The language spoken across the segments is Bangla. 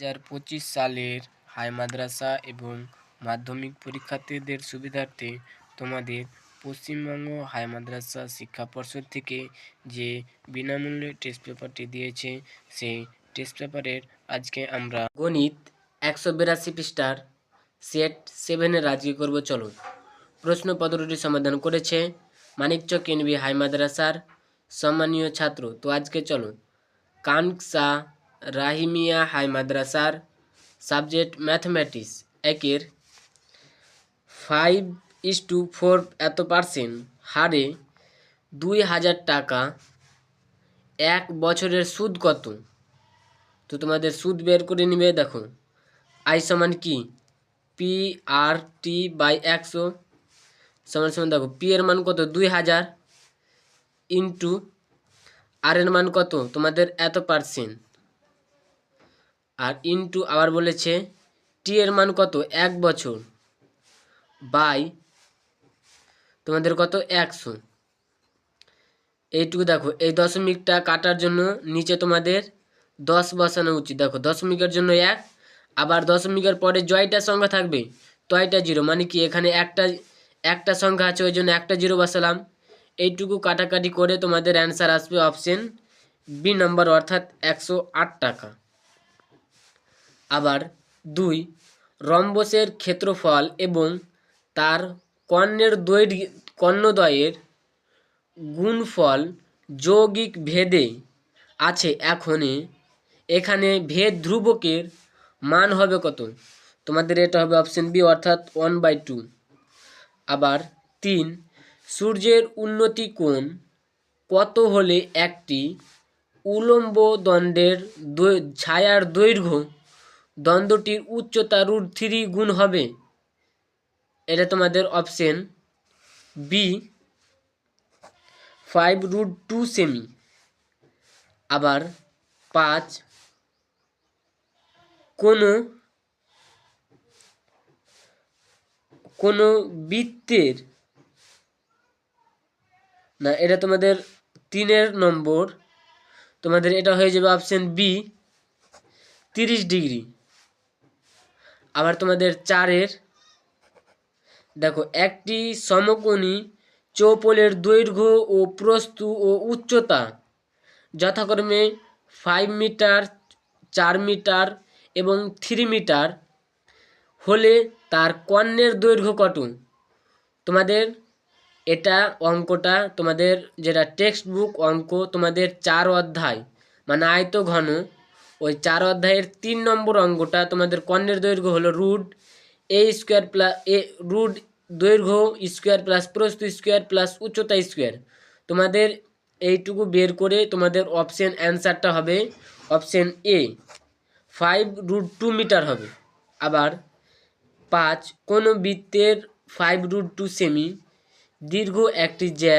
হাজার পঁচিশ সালের হাই মাদ্রাসা এবং মাধ্যমিক পরীক্ষার্থীদের সুবিধার্থে তোমাদের পশ্চিমবঙ্গ হাই মাদ্রাসা শিক্ষা পর্ষদ থেকে যে বিনামূল্যে টেস্ট পেপারটি দিয়েছে, সেই টেস্ট পেপারের আজকে আমরা গণিত একশো বিরাশি পৃষ্ঠার সেট সেভেনের আজকে করব। চলো, প্রশ্ন পত্রটি সমাধান করেছে মানিকচক এনবি হাই মাদ্রাসার সম্মানীয় ছাত্র। তো আজকে চলো, কানসা রাহিমিয়া হাই মাদ্রাসার সাবজেক্ট ম্যাথমেটিক্স একের ফাইভ ইস টু ফোর এত পার্সেন্ট হারে দুই হাজার টাকা, এক বছরের সুদ কত? তো তোমাদের সুদ বের করে নিবে, দেখো। আই সমান কি? পি আর টি বাই একশো। সমান সমান দেখো পি এর মান কত? দুই হাজার। ইন্টু আর এর মান কত? তোমাদের এত পার্সেন্ট আর ইন্টু আবার বলেছে টি এর মান কত? এক বছর। বাই, তোমাদের কত? একশো। এইটুকু দেখো, এই দশমিকটা কাটার জন্য নিচে তোমাদের দশ বসানো উচিত। দেখো, দশমিকের জন্য এক, আবার দশমিকের পরে জয়টা সংখ্যা থাকবে, তয়টা জিরো। মানে কি, এখানে একটা একটা সংখ্যা আছে, ওই জন্য একটা জিরো বসালাম। এইটুকু কাটাকাটি করে তোমাদের অ্যান্সার আসবে অপশন বি নম্বর অর্থাৎ একশো আট টাকা। আবার দুই, রম্বসের ক্ষেত্রফল এবং তার কর্ণের দৈর্ঘ্য, কর্ণদ্বয়ের গুণফল যৌগিক ভেদে আছে এখনে এখানে ভেদ ধ্রুবকের মান হবে কত? তোমাদের এটা হবে অপশন বি অর্থাৎ ওয়ান বাই টু আবার তিন, সূর্যের উন্নতি কোণ কত হলে একটি উলম্ব দণ্ডের ছায়ার দৈর্ঘ্য দ্বন্দ্বটির উচ্চতা রুট থ্রি গুণ হবে। এটা তোমাদের option B five root two semi আবার পাঁচ কোনো কোনো বৃত্তের, না, এটা তোমাদের তিনের নম্বর। তোমাদের এটা হয়ে যাবে অপশন বি তিরিশ ডিগ্রি। আবার তোমাদের চারের, দেখো, একটি সমকোণী চৌপলের দৈর্ঘ্য ও প্রস্তু ও উচ্চতা যথাক্রমে ফাইভ মিটার চার মিটার এবং থ্রি মিটার হলে তার কর্ণের দৈর্ঘ্য কত? তোমাদের এটা অঙ্কটা, তোমাদের যেটা টেক্সট বুক অঙ্ক, তোমাদের চার অধ্যায় মানে আয়ত ঘন ওই চার অধ্যায়ের তিন নম্বর অঙ্গটা তোমাদের কর্ণের দৈর্ঘ্য হলো root A square plus A root দৈর্ঘ্য স্কোয়ার প্লাস প্রস্থ স্কোয়ার প্লাস উচ্চতা স্কোয়ার তোমাদের এইটুকু বের করে তোমাদের অপশান অ্যান্সারটা হবে option A five root two metre হবে। আবার পাঁচ, কোনো বৃত্তের ফাইভ রুট টু সেমি দীর্ঘ একটি জ্যা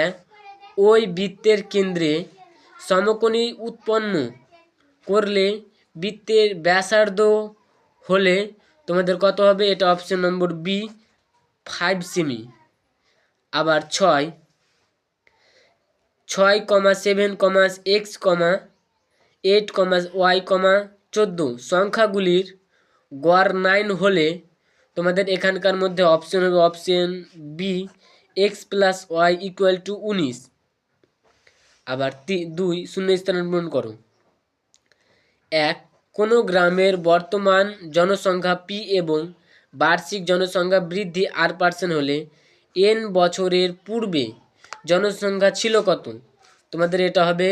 ওই বৃত্তের কেন্দ্রে সমকোণী উৎপন্ন করলে বৃত্তের ব্যাসার্ধ হলে তোমাদের কত হবে? এটা অপশন নম্বর বি ফাইভ সেমি আবার ছয় ছয় comma seven comma X comma eight comma Y comma চোদ্দ। সংখ্যাগুলির গড় নাইন হলে তোমাদের এখানকার মধ্যে অপশন হবে option B X plus Y equal to উনিশ। আবার দুই, শূন্য স্থানান্তর পূরণ করো। এক, কোনো গ্রামের বর্তমান জনসংখ্যা পি এবং বার্ষিক জনসংখ্যা বৃদ্ধি আর পার্সেন্ট হলে এন বছরের পূর্বে জনসংখ্যা ছিল কত? তোমাদের এটা হবে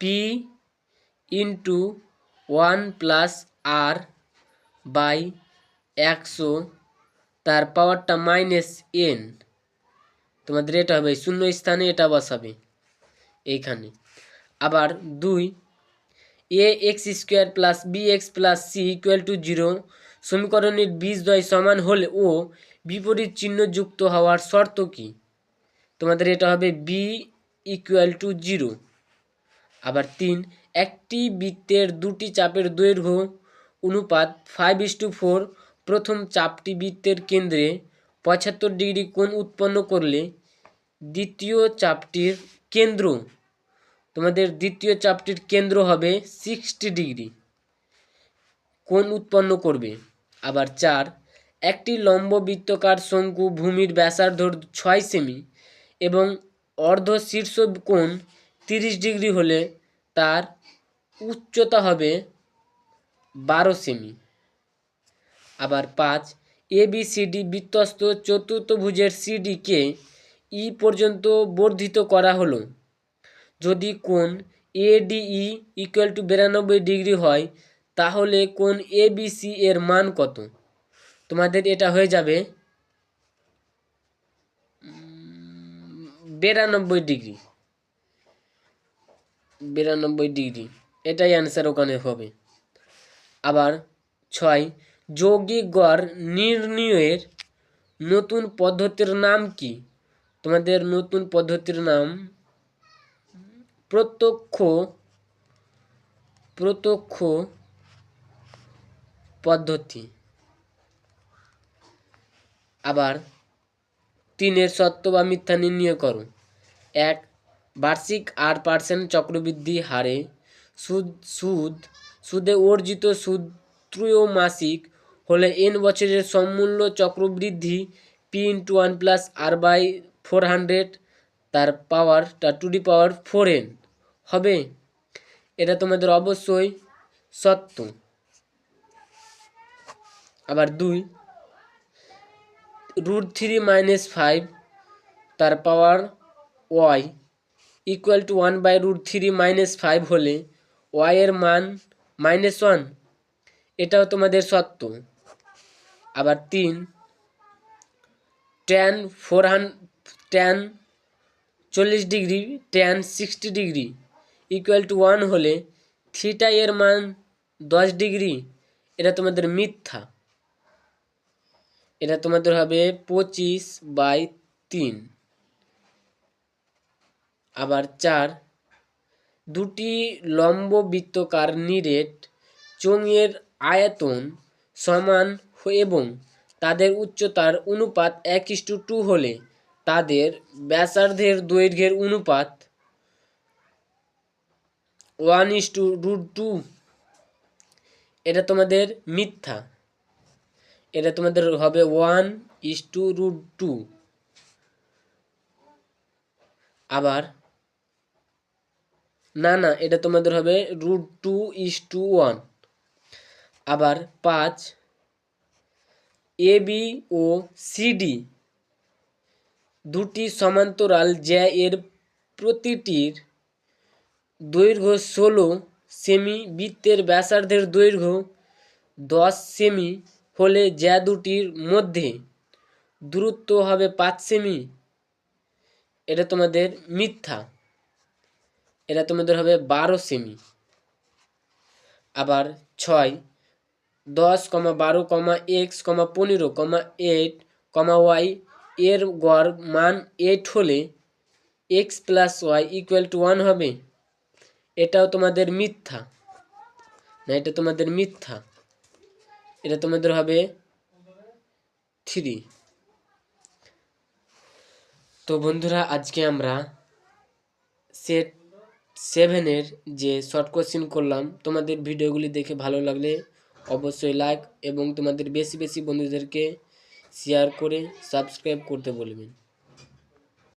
P into one plus R by একশো, তার পাওয়ারটা মাইনাস এন। তোমাদের এটা হবে, শূন্য স্থানে এটা বসাবে, এইখানে। আবার দুই, A X square plus B X plus C equal to zero, সমীকরণের বীজদ্বয় সমান হলে ও বিপরীত চিহ্ন যুক্ত হওয়ার শর্ত কি? তোমাদের এটা হবে বি ইকুয়াল টু জিরো। আবার তিন, একটি বৃত্তের দুটি চাপের দৈর্ঘ্য অনুপাত ফাইভ ইস টু ফোর প্রথম চাপটি বৃত্তের কেন্দ্রে পঁচাত্তর ডিগ্রি কোণ উৎপন্ন করলে দ্বিতীয় চাপটির কেন্দ্র। তোমাদের দ্বিতীয় চাপটির কেন্দ্র হবে সিক্সটি ডিগ্রি কোণ উৎপন্ন করবে? আবার চার, একটি লম্ব বৃত্তকার শঙ্কু ভূমির ব্যাসার্ধ ছয় সেমি এবং অর্ধ শীর্ষ কোণ তিরিশ ডিগ্রি হলে তার উচ্চতা হবে বারো সেমি। আবার পাঁচ, এ বি সি ডি চতুর্থভুজের সিডিকে ই পর্যন্ত বর্ধিত করা হলো। যদি কোণ এডিই ইকুয়াল টু বিরানব্বই ডিগ্রি হয়, তাহলে কোণ এবিসি এর মান কত? তোমাদের এটা হয়ে যাবে বিরানব্বই ডিগ্রি বিরানব্বই ডিগ্রি এটাই অ্যান্সার ওখানে হবে। আবার ছয়, যৌগিক গড় নির্ণয়ের নতুন পদ্ধতির নাম কি? তোমাদের নতুন পদ্ধতির নাম প্রত্যক্ষ প্রত্যক্ষ পদ্ধতি। আবার তিনের সত্য বা মিথ্যা নির্ণয় করো। এক, বার্ষিক আট পার্সেন্ট চক্রবৃদ্ধি হারে সুদ সুদ, সুদে অর্জিত সুদ ত্রৈমাসিক হলে এন বছরের সমূল্য চক্রবৃদ্ধি P into one plus R by four hundred তার পাওয়ারটা to the power four N হবে। এটা তোমাদের অবশ্যই সত্য। আবার দুই রুট থ্রি মাইনাস ফাইভ তার power Y equal to one by root three minus five হলে ওয়াই এর মান মাইনাস ওয়ান এটাও তোমাদের সত্য। আবার তিন ট্যান ফোর হান ট্যান চল্লিশ degree tan sixty degree equal to one হলে থিটা এর মান দশ ডিগ্রি, এটা তোমাদের মিথ্যা। এটা তোমাদের হবে পঁচিশ বাই তিন। আবার চার, দুটি লম্ব বৃত্তকার নিরেট চোঙের আয়তন সমান এবং তাদের উচ্চতার অনুপাত এক ইস্টু টু হলে তাদের ব্যাসার্ধের দৈর্ঘ্যের অনুপাত one is two root two এটা তোমাদের মিথ্যা। এটা তোমাদের হবে one is two root two আবার না না, এটা তোমাদের হবে root two is two one আবার পাঁচ এ বি ও সিডি দুটি সমান্তরাল জ্যা এর প্রতিটির দৈর্ঘ্য ষোলো সেমি, বৃত্তের ব্যাসার্ধের দৈর্ঘ্য দশ সেমি হলে জ্যা দুটির মধ্যে দূরত্ব হবে পাঁচ সেমি। এটা তোমাদের মিথ্যা। এটা তোমাদের হবে বারো সেমি। আবার ছয়, দশ কমা বারো কমা এক্স কমা পনেরো কমা এইট কমা ওয়াই এর গড় মান এইট হলে X plus Y equal to one হবে। এটাও তোমাদের মিথ্যা। না, এটা তোমাদের মিথ্যা। এটা তোমাদের হবে থ্রি তো বন্ধুরা, আজকে আমরা সেট সেভেনের যে শর্ট কোশ্চিন করলাম, তোমাদের ভিডিওগুলি দেখে ভালো লাগলে অবশ্যই লাইক এবং তোমাদের বেশি বেশি বন্ধুদেরকে শেয়ার করে সাবস্ক্রাইব করতে বলবেন।